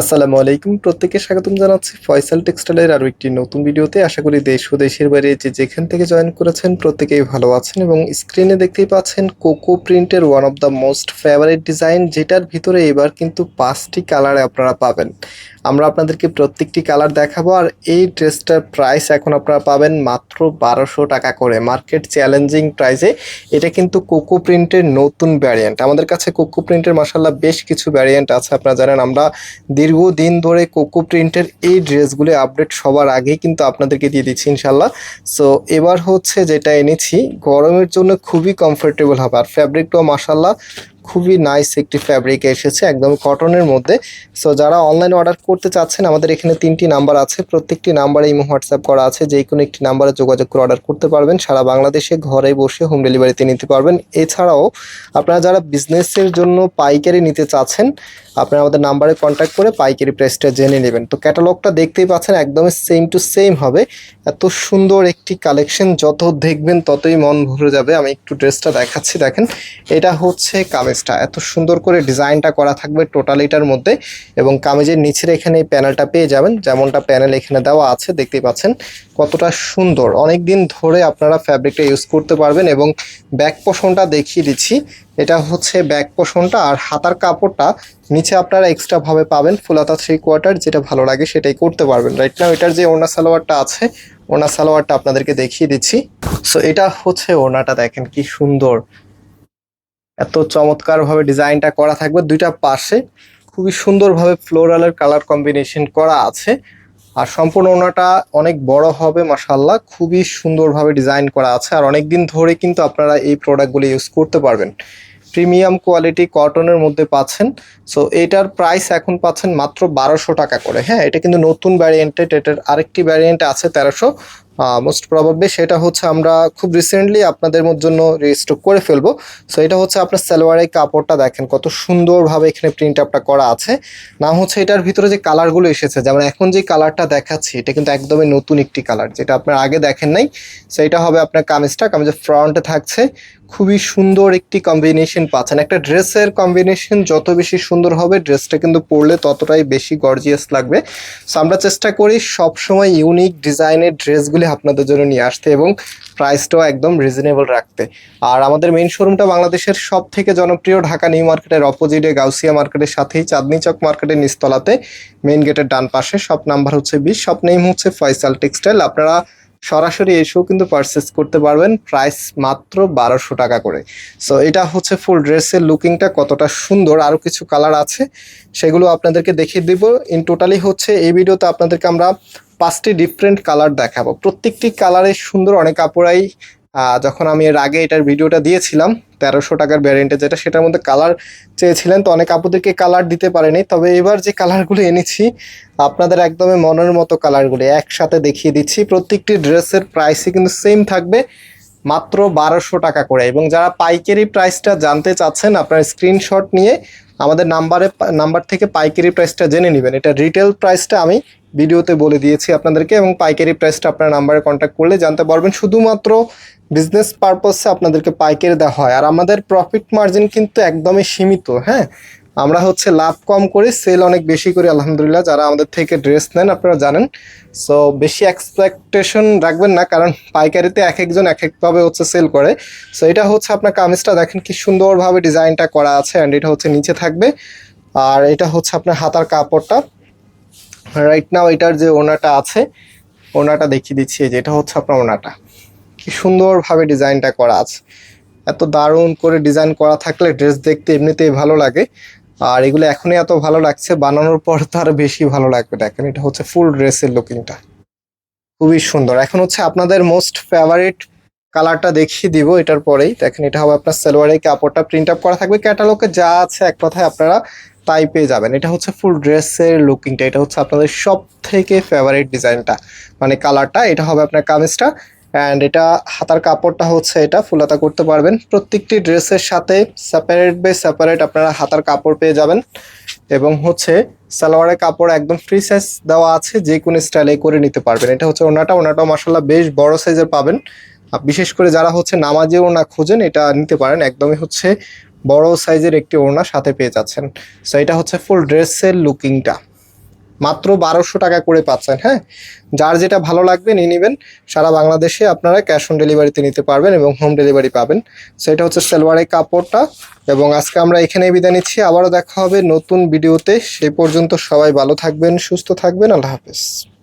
আসসালামু আলাইকুম। প্রত্যেককে স্বাগতম জানাচ্ছি ফয়সাল টেক্সটাইলের আরও একটি নতুন ভিডিওতে। আশা করি দেশ ও দেশের বাইরে যে যেখান থেকে জয়েন করেছেন প্রত্যেকেই ভালো আছেন এবং স্ক্রিনে দেখতেই পাচ্ছেন কোকো প্রিন্টের one of the most favourite design যেটার ভিতরে এবার কিন্তু পাঁচটি কালারে আপনারা পাবেন। আমরা আপনাদেরকে প্রত্যেকটি কালার দেখাবো, আর এই ড্রেসটার প্রাইস এখন আপনারা পাবেন মাত্র বারোশো টাকা করে। মার্কেট চ্যালেঞ্জিং প্রাইসে এটা কিন্তু কোকো প্রিন্টের নতুন ভ্যারিয়েন্ট আমাদের কাছে কোকো প্রিন্টের মাসাল্লাহ বেশ কিছু ভ্যারিয়েন্ট আছে, আপনারা জানেন আমরা দীর্ঘদিন ধরে কোকো প্রিন্টের এই ড্রেসগুলি আপডেট সবার আগেই কিন্তু আপনাদেরকে দিয়ে দিচ্ছি ইনশাল্লাহ সো এবার হচ্ছে যেটা এনেছি, গরমের জন্য খুবই কমফোর্টেবল হবে, আর ফ্যাব্রিকটাও মাসাল্লাহ খুবই নাইস একটি ফ্যাব্রিক এসেছে, একদম কটনের মধ্যে। সো যারা অনলাইন অর্ডার করতে চাচ্ছেন, আমাদের এখানে তিনটি নাম্বার আছে। প্রত্যেকটি নাম্বারে ইমো হোয়াটসঅ্যাপ করা আছে, যে কোনো একটি নাম্বারে যোগাযোগ করে অর্ডার করতে পারবেন। সারা বাংলাদেশে ঘরে বসে হোম ডেলিভারিতে নিতে পারবেন। এছাড়াও, আপনারা যারা বিজনেসের জন্য পাইকারি নিতে চাচ্ছেন, আপনারা আমাদের নাম্বারে কন্ট্যাক্ট করে পাইকারি প্রাইসটা জেনে নেবেন। তো ক্যাটালগটা দেখতেই পাচ্ছেন, একদমই সেম টু সেম হবে। এত সুন্দর একটি কালেকশন যত দেখবেন ততই মন ভরে যাবে। আমি একটু ড্রেসটা দেখাচ্ছি, দেখেন। এটা হচ্ছে কামিজটা এত সুন্দর করে ডিজাইনটা করা থাকবে টোটাল এটার মধ্যে এবং কামিজের নিচের এখানে এই প্যানেলটা পেয়ে যাবেন, যেমনটা প্যানেল এখানে দেওয়া আছে, দেখতেই পাচ্ছেন কতটা সুন্দর। অনেক দিন ধরে আপনারা ফ্যাব্রিকটা ইউজ করতে পারবেন এবং ব্যাক পোষণটা দেখিয়ে দিচ্ছি। এটা হচ্ছে ব্যাক পোষণটা আর হাতার কাপড়টা নিচে আপনারা এক্সট্রা ভাবে পাবেন ফুলাতা থ্রি কোয়ার্টার যেটা ভালো লাগে সেটাই করতে পারবেন। রাইট নাও এটার যে ওনা সালোয়ারটা আছে ওনা সালোয়ারটা আপনাদেরকে দেখিয়ে দিচ্ছি। সো এটা হচ্ছে ওনাটা দেখেন কি সুন্দর। এত চমৎকার ভাবে ডিজাইনটা করা থাকবে দুইটা পাশে। খুবই সুন্দরভাবে ফ্লোরালের কালার কম্বিনেশন করা আছে। আর সম্পূর্ণ ওনাটা অনেক বড় হবে মাসাল্লাহ খুবই সুন্দরভাবে ডিজাইন করা আছে। আর অনেক দিন ধরে কিন্তু আপনারা এই প্রোডাক্টগুলো ইউজ করতে পারবেন। প্রিমিয়াম কোয়ালিটি কটনের মধ্যে পাচ্ছেন। সো এটার প্রাইস এখন পাচ্ছেন মাত্র বারোশো টাকা করে। হ্যাঁ এটা কিন্তু নতুন ভ্যারিয়েন্টেড এটার আরেকটি ভ্যারিয়েন্ট আছে তেরোশো। মোস্ট প্রবাবলি সেটা হচ্ছে আমরা খুব রিসেন্টলি আপনাদের জন্য রেজিস্টার করে ফেলব। সো এটা হচ্ছে আপনার সালোয়ারের কাপড়টা দেখেন, কত সুন্দরভাবে এখানে প্রিন্ট আপটা করা আছে। না হচ্ছে এটার ভিতরে যে কালারগুলো এসেছে, যেমন এখন যে কালারটা দেখাচ্ছি, এটা কিন্তু একদমই নতুন একটি কালার যেটা আপনার আগে দেখেন নাই। সো এটা হবে আপনার কামিজটা কামিজের ফ্রন্টে থাকছে। খুবই সুন্দর একটি কম্বিনেশন পাচ্ছেন। একটা ড্রেসের কম্বিনেশন যত বেশি সুন্দর হবে, ড্রেসটা কিন্তু পরলে ততটাই বেশি গর্জিয়াস লাগবে। সো আমরা চেষ্টা করি সবসময় ইউনিক ডিজাইনের ড্রেসগুলি আপনাদের জন্য নিয়ে আসতে এবং প্রাইসটাও একদম রিজনেবল রাখতে। আর আমাদের মেইন শোরুমটা বাংলাদেশের সব থেকে জনপ্রিয় ঢাকা নিউ মার্কেটের অপোজিটে গাউসিয়া মার্কেটের সাথেই চাঁদনি চক মার্কেটের নিস্তলাতে মেইন গেটের ডান পাশে। সব নাম্বার হচ্ছে বিশ শপ নেম হচ্ছে ফয়সাল টেক্সটাইল আপনারা সরাসরি এসেও কিন্তু পারচেস করতে পারবেন প্রাইস মাত্র বারোশো টাকা করে। সো এটা হচ্ছে ফুল ড্রেসের লুকিংটা কতটা সুন্দর, আরও কিছু কালার আছে, সেগুলো আপনাদেরকে দেখিয়ে দিব। ইন টোটালি হচ্ছে, এই ভিডিওতে আপনাদেরকে আমরা পাঁচটি ডিফারেন্ট কালার দেখাবো। প্রত্যেকটি কালারের সুন্দর অনেক কাপড়াই যখন আমি এর আগে এটার ভিডিওটা দিয়েছিলাম, তেরোশো টাকার ভ্যারিয়েন্টে যেটা, সেটার মধ্যে কালার চেয়েছিলেন, তো অনেক আপুদেরকে কালার দিতে পারেনি। তবে এবার যে কালারগুলো এনেছি, আপনাদের একদমই মনের মতো কালারগুলি একসাথে দেখিয়ে দিচ্ছি। প্রত্যেকটি ড্রেসের প্রাইসই কিন্তু সেম থাকবে, মাত্র বারোশো টাকা করে। এবং যারা পাইকারি প্রাইসটা জানতে চাচ্ছেন, আপনার স্ক্রিনশট নিয়ে আমাদের নাম্বারে নাম্বার থেকে পাইকারি প্রাইসটা জেনে নেবেন। এটা রিটেল প্রাইসটা আমি ভিডিওতে বলে দিয়েছি আপনাদেরকে এবং পাইকারি প্রাইসটা আপনার নাম্বারে কন্ট্যাক্ট করলে জানতে পারবেন। শুধুমাত্র বিজনেস পারপাসে আপনাদেরকে পাইকারি দেওয়া হয়। আর আমাদের প্রফিট মার্জিন কিন্তু একদমই সীমিত হ্যাঁ? আমরা হচ্ছে লাভ কম করে সেল অনেক বেশি করি, আলহামদুলিল্লাহ। যারা আমাদের থেকে ড্রেস নেন, আপনারা জানেন। সো বেশি এক্সপেকটেশন রাখবেন না, কারণ পাইকারিতে এক একজন এক একভাবে হচ্ছে সেল করে। সো এটা হচ্ছে আপনার কামিজটা, দেখেন কি সুন্দরভাবে ডিজাইনটা করা আছে অ্যান্ড এটা হচ্ছে নিচে থাকবে। আর এটা হচ্ছে আপনার হাতার কাপড়টা। রাইট নাও এটার যে ওনাটা আছে, ওনাটা দেখিয়ে দিচ্ছি যে এটা হচ্ছে আপনার ওনাটা। কি সুন্দরভাবে ডিজাইনটা করা আছে। এত দারুণ করে ডিজাইন করা থাকলে ড্রেস দেখতে এমনিতেই ভালো লাগে। আর এগুলো এখনই এত ভালো লাগছে, বানানোর পর তো আরও বেশি ভালো লাগবে, দেখেন, এটা হচ্ছে ফুল ড্রেসের লুকিংটা খুবই সুন্দর। এখন হচ্ছে আপনাদের মোস্ট ফেভারিট কালারটা দেখিয়ে দিব, এটার পরেই। দেখেন, এটা হবে আপনার সালোয়ারের কাপড়টা। প্রিন্ট আপ করা থাকবে ক্যাটালগে যা আছে এক কথায় আপনারা তাই পেয়ে যাবেন। এটা হচ্ছে ফুল ড্রেসের লুকিংটা এটা হচ্ছে আপনাদের সব থেকে ফেভারিট ডিজাইনটা মানে কালারটা এটা হবে আপনার কামিজটা। অ্যান্ড এটা হাতার কাপড়টা হচ্ছে এটা, ফুলাতা করতে পারবেন। প্রত্যেকটি ড্রেসের সাথে সেপারেট বাই সেপারেট আপনারা হাতার কাপড় পেয়ে যাবেন। এবং হচ্ছে সালোয়ারের কাপড় একদম ফ্রি সাইজ দেওয়া আছে, যে কোনো স্টাইলে করে নিতে পারবেন। এটা হচ্ছে ওনাটা, ওনাটাও মাসাল্লাহ বেশ বড় সাইজের পাবেন। বিশেষ করে যারা হচ্ছে নামাজে ওনা খোঁজেন, এটা নিতে পারেন। একদমই হচ্ছে বড় সাইজের একটি ওড়না সাথে পেয়ে যাচ্ছেন। সো এটা হচ্ছে ফুল ড্রেসের লুকিংটা মাত্র বারোশো টাকা করে পাচ্ছেন হ্যাঁ? যার যেটা ভালো লাগবে নিয়ে নেবেন। সারা বাংলাদেশে আপনারা ক্যাশ অন ডেলিভারিতে নিতে পারবেন এবং হোম ডেলিভারি পাবেন। সেটা হচ্ছে সেলওয়ারের কাপড়টা এবং আজকে আমরা এখানে বিদায় নিচ্ছি। আবারও দেখা হবে নতুন ভিডিওতে সেই পর্যন্ত সবাই ভালো থাকবেন, সুস্থ থাকবেন। আল্লাহ হাফেজ।